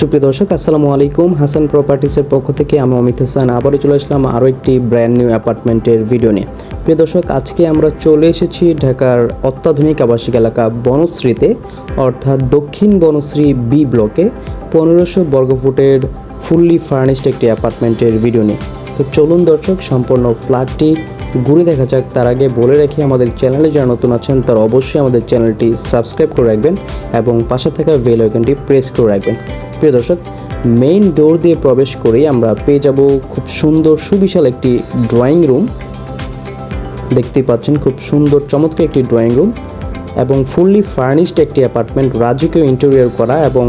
সুপ্রিয় দর্শক, আসসালামু আলাইকুম। হাসান প্রপার্টিসের পক্ষ থেকে আমি অমিত হাসান। আবারও চলে আসলাম আরও একটি ব্র্যান্ড নিউ অ্যাপার্টমেন্টের ভিডিও নিয়ে। প্রিয় দর্শক, আজকে আমরা চলে এসেছি ঢাকার অত্যাধুনিক আবাসিক এলাকা বনশ্রীতে, অর্থাৎ দক্ষিণ বনশ্রী বি ব্লকে পনেরোশো বর্গফুটের ফুললি ফার্নিশড একটি অ্যাপার্টমেন্টের ভিডিও নিয়ে। তো চলুন দর্শক, সম্পূর্ণ ফ্ল্যাটটি ঘুরে দেখা যাক। তার আগে বলে রাখি, আমাদের চ্যানেলে যারা নতুন আছেন, তারা অবশ্যই আমাদের চ্যানেলটি সাবস্ক্রাইব করে রাখবেন এবং পাশে থাকা বেল আইকনটি প্রেস করে রাখবেন। প্রিয় দর্শক মেইন ডোর দিয়ে প্রবেশ করেই আমরা পেয়ে যাব খুব সুন্দর সুবিশাল একটি ড্রয়িং রুম দেখতে পাচ্ছেন খুব সুন্দর চমৎকার একটি ড্রয়িং রুম এবং ফুললি ফার্নিশড একটি অ্যাপার্টমেন্ট রাজকীয় ইন্টেরিয়র করা এবং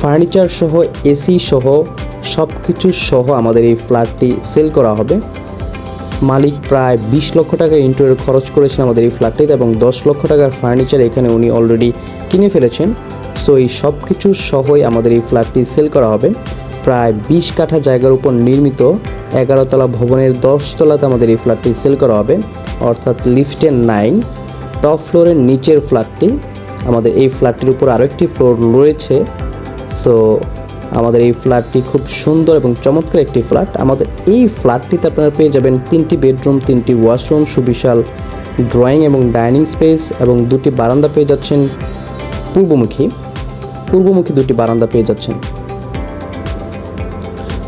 ফার্নিচার সহ এসি সহ সব কিছু সহ আমাদের এই ফ্ল্যাটটি সেল করা হবে। মালিক প্রায় বিশ লক্ষ টাকা ইন্টেরিয়র খরচ করেছেন আমাদের এই ফ্ল্যাটটিতে এবং দশ লক্ষ টাকার ফার্নিচার এখানে উনি অলরেডি কিনে ফেলেছেন। সো এই সব কিছু সহই আমাদের এই ফ্ল্যাটটি সেল করা হবে। প্রায় বিশ কাঠা জায়গার উপর নির্মিত এগারোতলা ভবনের দশতলাতে আমাদের এই ফ্ল্যাটটি সেল করা হবে। অর্থাৎ লিফটের নাইন টপ ফ্লোরের নিচের ফ্ল্যাটটি আমাদের এই ফ্ল্যাটটির উপর আরও একটি ফ্লোর রয়েছে। সো আমাদের এই ফ্ল্যাটটি খুব সুন্দর এবং চমৎকার একটি ফ্ল্যাট। আমাদের এই ফ্ল্যাটটিতে আপনারা পেয়ে যাবেন তিনটি বেডরুম, তিনটি ওয়াশরুম সুবিশাল ড্রয়িং এবং ডাইনিং স্পেস এবং দুটি বারান্দা পেয়ে যাচ্ছেন পূর্বমুখী। পূর্বমুখী দুটি বারান্দা পেয়ে যাচ্ছেন।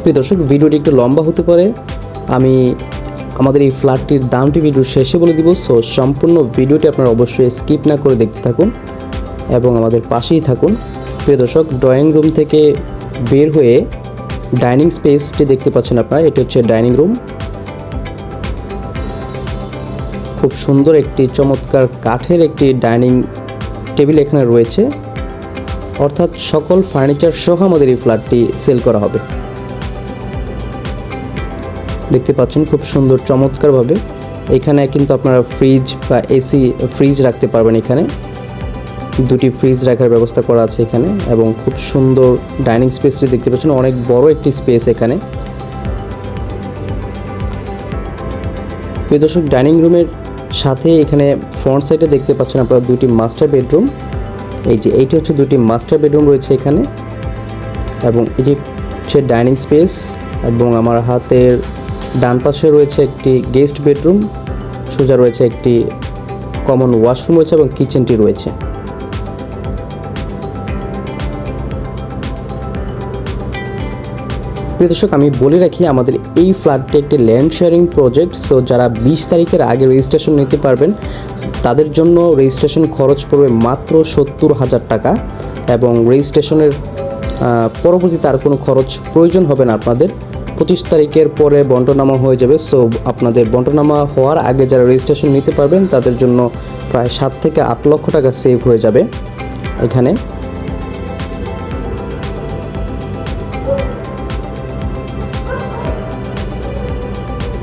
প্রিয় দর্শক, ভিডিওটি একটু লম্বা হতে পারে। আমি আমাদের এই ফ্ল্যাটটির দামটি ভিডিও শেষে বলে দিব, সো সম্পূর্ণ ভিডিওটি আপনারা অবশ্যই স্কিপ না করে দেখতে থাকুন এবং আমাদের পাশেই থাকুন। প্রিয় দর্শক, ড্রয়িং রুম থেকে বের হয়ে ডাইনিং স্পেসটি দেখতে পাচ্ছেন আপনারা, এটি হচ্ছে ডাইনিং রুম। খুব সুন্দর একটি চমৎকার কাঠের একটি ডাইনিং টেবিল এখানে রয়েছে। অর্থাৎ সকল ফার্নিচার সহ আমাদের এই ফ্ল্যাটটি সেল করা হবে। দেখতে পাচ্ছেন খুব সুন্দর চমৎকারভাবে। এখানে কিন্তু আপনারা ফ্রিজ বা এসি ফ্রিজ রাখতে পারবেন এখানে। দুটি ফ্রিজ রাখার ব্যবস্থা করা আছে এখানে এবং খুব সুন্দর ডাইনিং স্পেসটি দেখতে পাচ্ছেন, অনেক বড় একটি স্পেস এখানে। প্রিয় দর্শক ডাইনিং রুমের সাথে এখানে ফ্রন্ট সাইডে দেখতে পাচ্ছেন আপনারা দুটি মাস্টার বেডরুম এই যে এইটা হচ্ছে দুটি মাস্টার বেডরুম রয়েছে এখানে। এবং এই যে হচ্ছে ডাইনিং স্পেস এবং আমার হাতের ডান পাশে রয়েছে একটি গেস্ট বেডরুম সোজা রয়েছে একটি কমন ওয়াশরুম রয়েছে এবং কিচেনটি রয়েছে। প্রিয় দর্শক, আমি বলে রাখি, আমাদের এই ফ্ল্যাটটি একটি ল্যান্ড শেয়ারিং প্রজেক্ট সো যারা বিশ তারিখের আগে রেজিস্ট্রেশন নিতে পারবেন, তাদের জন্য রেজিস্ট্রেশন খরচ পড়বে মাত্র সত্তর হাজার টাকা এবং রেজিস্ট্রেশনের পরবর্তীতে আর কোনো খরচ প্রয়োজন হবে না আপনাদের। পঁচিশ তারিখের পরে বন্টনামা হয়ে যাবে সো আপনাদের বন্টনামা হওয়ার আগে যারা রেজিস্ট্রেশন নিতে পারবেন, তাদের জন্য প্রায় সাত থেকে আট লক্ষ টাকা সেভ হয়ে যাবে এখানে।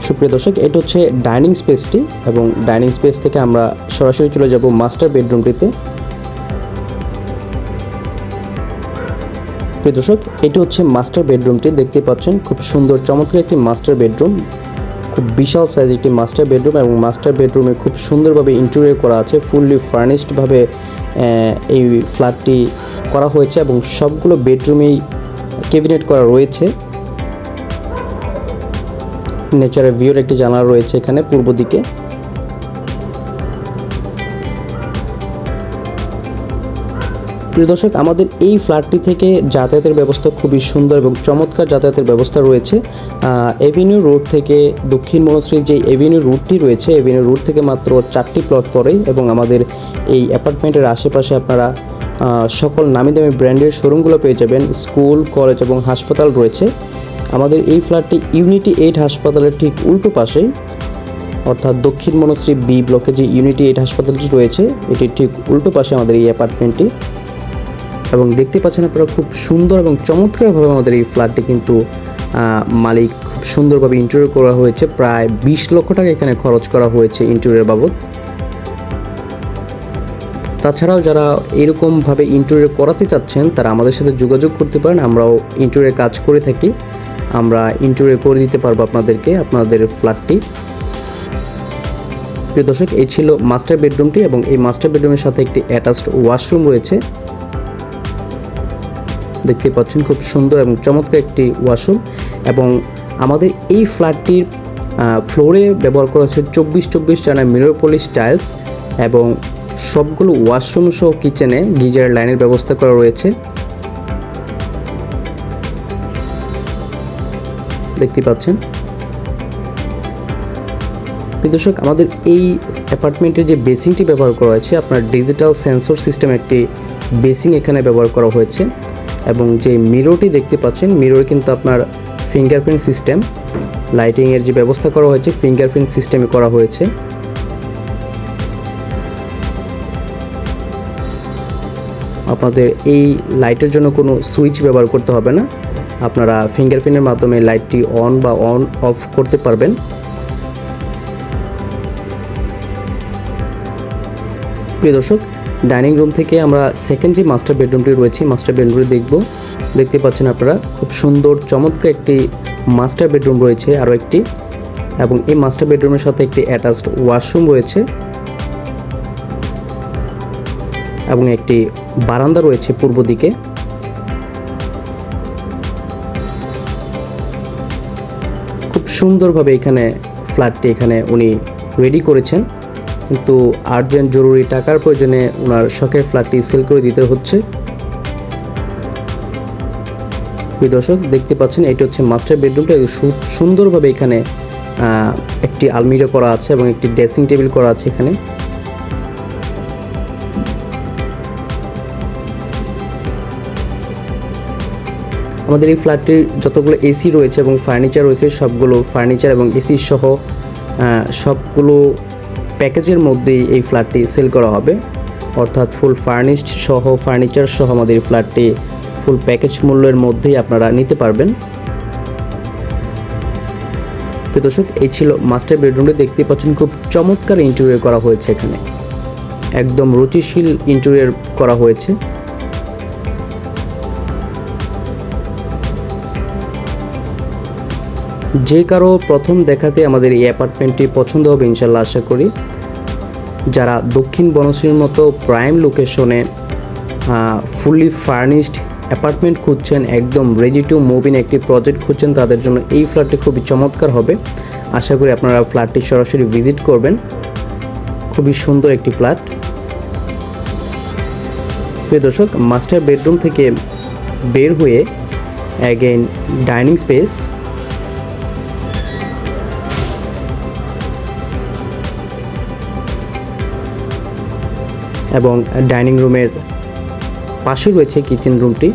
সুপ্রিয় দর্শক, এটা হচ্ছে ডাইনিং স্পেসটি এবং ডাইনিং স্পেস থেকে আমরা সরাসরি চলে যাব মাস্টার বেডরুমটিতে। প্রিয় দর্শক, এটি হচ্ছে মাস্টার বেডরুমটি দেখতে পাচ্ছেন খুব সুন্দর চমৎকার একটি মাস্টার বেডরুম। খুব বিশাল সাইজ একটি মাস্টার বেডরুম এবং মাস্টার বেডরুমে খুব সুন্দরভাবে ইন্টেরিয়র করা আছে ফুললি ফার্নিশডভাবে এই ফ্ল্যাটটি করা হয়েছে এবং সবগুলো বেডরুমেই ক্যাবিনেট করা রয়েছে। নেচারের ভিউর একটি জানালা রয়েছে এখানে পূর্ব দিকে। দর্শক, আমাদের এই ফ্ল্যাটটি থেকে যাতায়াতের ব্যবস্থা খুবই সুন্দর এবং চমৎকার যাতায়াতের ব্যবস্থা রয়েছে। এভিনিউ রোড থেকে দক্ষিণ মনশ্রীর যে এভিনিউ রুটটি রয়েছে এভিনিউ রুট থেকে মাত্র চারটি প্লট পরেই এবং আমাদের এই অ্যাপার্টমেন্টের আশেপাশে আপনারা সকল নামি দামি ব্র্যান্ডের শোরুমগুলো পেয়ে যাবেন। স্কুল, কলেজ এবং হাসপাতাল রয়েছে। আমাদের এই ফ্ল্যাটটি ইউনিটি এইট হাসপাতালের ঠিক উল্টো পাশেই। অর্থাৎ দক্ষিণ মনশ্রী বি ব্লকে যে ইউনিটি এইট হাসপাতালটি রয়েছে এটির ঠিক উল্টো পাশে আমাদের এই অ্যাপার্টমেন্টটি। এবং দেখতে পাচ্ছেন আপনারা, খুব সুন্দর এবং চমৎকারভাবে আমাদের এই ফ্ল্যাটটি কিন্তু মালিক খুব সুন্দরভাবে ইন্টেরিয়র করা হয়েছে। প্রায় বিশ লক্ষ টাকা এখানে খরচ করা হয়েছে ইন্টেরিয়র বাবদ। তাছাড়াও যারা এরকমভাবে ইন্টেরিয়র করাতে চাচ্ছেন, তারা আমাদের সাথে যোগাযোগ করতে পারেন। আমরাও ইন্টেরিয়র কাজ করে থাকি। আমরা ইন্টারভিউ করে দিতে পারব আপনাদেরকে, আপনাদের ফ্ল্যাটটি প্রিয় দর্শক, এই ছিল মাস্টার বেডরুমটি এবং এই মাস্টার বেডরুমের সাথে একটি অ্যাটাচড ওয়াশরুম রয়েছে। দেখতে পাচ্ছেন খুব সুন্দর এবং চমৎকার একটি ওয়াশরুম এবং আমাদের এই ফ্ল্যাটটির ফ্লোরে ব্যবহার করা হচ্ছে চব্বিশ চব্বিশ টানা মিরোপলিশ টাইলস এবং সবগুলো ওয়াশরুম সহ কিচেনে গিজার লাইনের ব্যবস্থা করা রয়েছে। দেখতে পাচ্ছেন। দর্শক, আমাদের এই অ্যাপার্টমেন্টের যে বেসিংটি ব্যবহার করা হয়েছে, আপনার ডিজিটাল সেন্সর সিস্টেম একটি বেসিং এখানে ব্যবহার করা হয়েছে এবং যে মিররটি দেখতে পাচ্ছেন, মিরর কিন্তু আপনার ফিঙ্গারপ্রিন্ট সিস্টেম, লাইটিংয়ের যে ব্যবস্থা করা হয়েছে, ফিঙ্গারপ্রিন্ট সিস্টেমে করা হয়েছে। আপনাদের এই লাইটের জন্য কোনো সুইচ ব্যবহার করতে হবে না। আপনারা ফিঙ্গারপ্রিন্টের মাধ্যমে লাইটটি অন বা অন অফ করতে পারবেন। প্রিয় দর্শক ডাইনিং রুম থেকে আমরা সেকেন্ড যে মাস্টার বেডরুমটি রয়েছে মাস্টার বেডরুমটি দেখব। দেখতে পাচ্ছেন আপনারা, খুব সুন্দর, চমৎকার একটি মাস্টার বেডরুম রয়েছে আরও একটি। এবং এই মাস্টার বেডরুমের সাথে একটি অ্যাটাচড ওয়াশরুম রয়েছে। এবং একটি বারান্দা রয়েছে পূর্ব দিকে। সুন্দরভাবে এখানে ফ্ল্যাটটি এখানে উনি রেডি করেছেন। কিন্তু আর্জেন্ট জরুরি টাকার প্রয়োজনে ওনার শখের ফ্ল্যাটটি সেল করে দিতে হচ্ছে। দর্শক, দেখতে পাচ্ছেন, এটি হচ্ছে মাস্টার বেডরুমটা সুন্দরভাবে এখানে একটি আলমিরা করা আছে এবং একটি ড্রেসিং টেবিল করা আছে এখানে। আমাদের এই ফ্ল্যাটটির যতগুলো এসি রয়েছে এবং ফার্নিচার রয়েছে, সবগুলো ফার্নিচার এবং এসি সহ সবগুলো প্যাকেজের মধ্যেই এই ফ্ল্যাটটি সেল করা হবে। অর্থাৎ ফুল ফার্নিশড সহ, ফার্নিচার সহ আমাদের এই ফ্ল্যাটটি ফুল প্যাকেজ মূল্যের মধ্যেই আপনারা নিতে পারবেন। দর্শক, এই ছিল মাস্টার বেডরুমটি। দেখতে পাচ্ছেন খুব চমৎকার ইন্টেরিয়র করা হয়েছে এখানে। একদম রুচিশীল ইন্টেরিয়র করা হয়েছে। যে কারও প্রথম দেখাতে আমাদের এই অ্যাপার্টমেন্টটি পছন্দ হবে, ইনশাল্লাহ আশা করি। যারা দক্ষিণ বনশ্রীর মতো প্রাইম লোকেশনে ফুললি ফার্নিশড অ্যাপার্টমেন্ট খুঁজছেন, একদম রেডি টু মুভ ইন একটি প্রজেক্ট খুঁজছেন, তাদের জন্য এই ফ্ল্যাটটি খুবই চমৎকার হবে। আশা করি আপনারা ফ্ল্যাটটি সরাসরি ভিজিট করবেন। খুবই সুন্দর একটি ফ্ল্যাট। প্রিয় দর্শক মাস্টার বেডরুম থেকে বের হয়ে অ্যাগেন ডাইনিং স্পেস এবং ডাইনিং রুমের পাশে রয়েছে কিচেন রুমটি।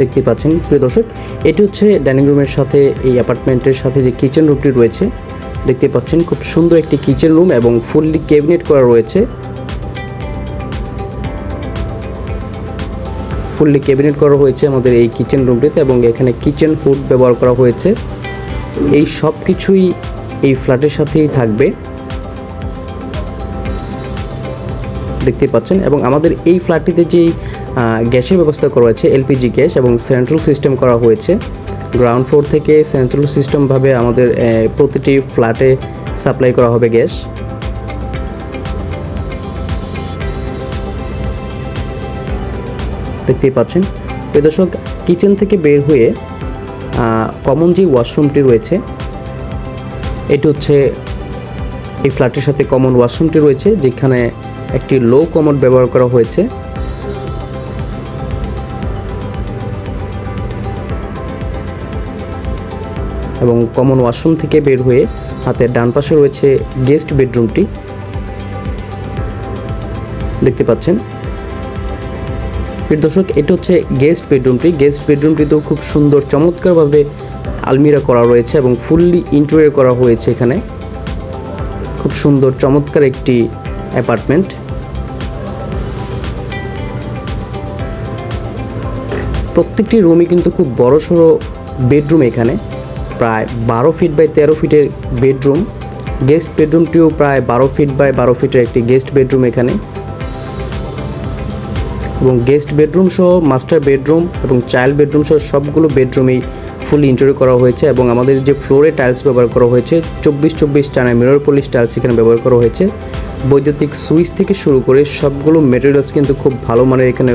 দেখতে পাচ্ছেন, প্রিয় দর্শক, এটি হচ্ছে ডাইনিং রুমের সাথে এই অ্যাপার্টমেন্টের সাথে যে কিচেন রুমটি রয়েছে। দেখতে পাচ্ছেন, খুব সুন্দর একটি কিচেন রুম এবং ফুললি ক্যাবিনেট করা রয়েছে। ফুললি ক্যাবিনেট করা হয়েছে আমাদের এই কিচেন রুমটিতে এবং এখানে কিচেন হুড ব্যবহার করা হয়েছে। এই সব কিছুই এই ফ্ল্যাটের সাথেই থাকবে। দেখতে পাচ্ছেন এবং আমাদের এই ফ্ল্যাটটিতে যেই গ্যাসের ব্যবস্থা করা হয়েছে, এলপিজি গ্যাস এবং সেন্ট্রাল সিস্টেম করা হয়েছে। গ্রাউন্ড ফ্লোর থেকে সেন্ট্রাল সিস্টেমভাবে আমাদের প্রতিটি ফ্ল্যাটে সাপ্লাই করা হবে গ্যাস। দেখতেই পাচ্ছেন। প্রিয় দর্শক, কিচেন থেকে বের হয়ে কমন যে ওয়াশরুমটি রয়েছে, এটি হচ্ছে এই ফ্ল্যাটের সাথে কমন ওয়াশরুমটি রয়েছে, যেখানে একটি লো কমন ব্যবহার করা হয়েছে। এবং কমন ওয়াশরুম থেকে বের হয়ে হাতের ডান পাশে রয়েছে গেস্ট বেডরুমটি। দেখতে পাচ্ছেন। প্রিয় দর্শক, এটা হচ্ছে গেস্ট বেডরুমটি গেস্ট বেডরুমটিতেও খুব সুন্দর, চমৎকারভাবে আলমিরা করা রয়েছে এবং ফুললি ইন্টেরিয়র করা হয়েছে এখানে। খুব সুন্দর, চমৎকার একটি অ্যাপার্টমেন্ট প্রত্যেকটি রুমই কিন্তু খুব বড় সড়ো বেডরুম এখানে, প্রায় বারো ফিট বাই তেরো ফিটের বেডরুম গেস্ট বেডরুমটিও প্রায় বারো ফিট বাই বারো ফিটের একটি গেস্ট বেডরুম এখানে। এবং গেস্ট বেডরুম সহ মাস্টার বেডরুম এবং চাইল্ড বেডরুম সহ সবগুলো বেডরুমেই ফুলি ইন্টারিয়র করা হয়েছে এবং আমাদের যে ফ্লোরে টাইলস ব্যবহার করা হয়েছে চব্বিশ চব্বিশ টানা মিরর পলিশ টাইলস এখানে ব্যবহার করা হয়েছে। বৈদ্যুতিক সুইচ থেকে শুরু করে সবগুলো মেটেরিয়ালস কিন্তু খুব ভালো মানের এখানে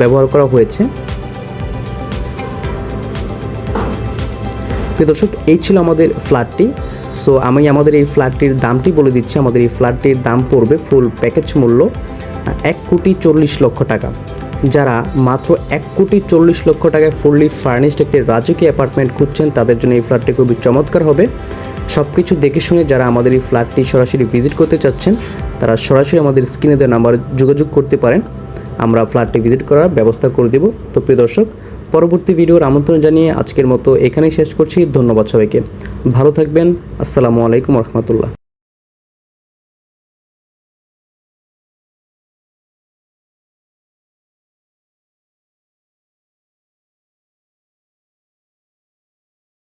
ব্যবহার করা হয়েছে। দর্শক, এই ছিল আমাদের ফ্ল্যাটটি সো আমি আমাদের এই ফ্ল্যাটটির দামটি বলে দিচ্ছি। আমাদের এই ফ্ল্যাটটির দাম পড়বে ফুল প্যাকেজ মূল্য। এক কোটি চল্লিশ লক্ষ টাকা। যারা মাত্র এক কোটি চল্লিশ লক্ষ টাকায় ফুললি ফার্নিশড একটি রাজকীয় অ্যাপার্টমেন্ট খুঁজছেন, তাদের জন্য এই ফ্ল্যাটটি খুবই চমৎকার হবে। সব কিছু দেখে শুনে যারা আমাদের এই ফ্ল্যাটটি সরাসরি ভিজিট করতে চাচ্ছেন, তারা সরাসরি আমাদের স্ক্রিনে দেওয়া নাম্বার যোগাযোগ করতে পারেন। আমরা ফ্ল্যাটটি ভিজিট করার ব্যবস্থা করে দেব। তো প্রিয় দর্শক, পরবর্তী ভিডিওর আমন্ত্রণ জানিয়ে আজকের মতো এখানেই শেষ করছি। ধন্যবাদ সবাইকে। ভালো থাকবেন। আসসালামু আলাইকুম রহমতুল্লাহ।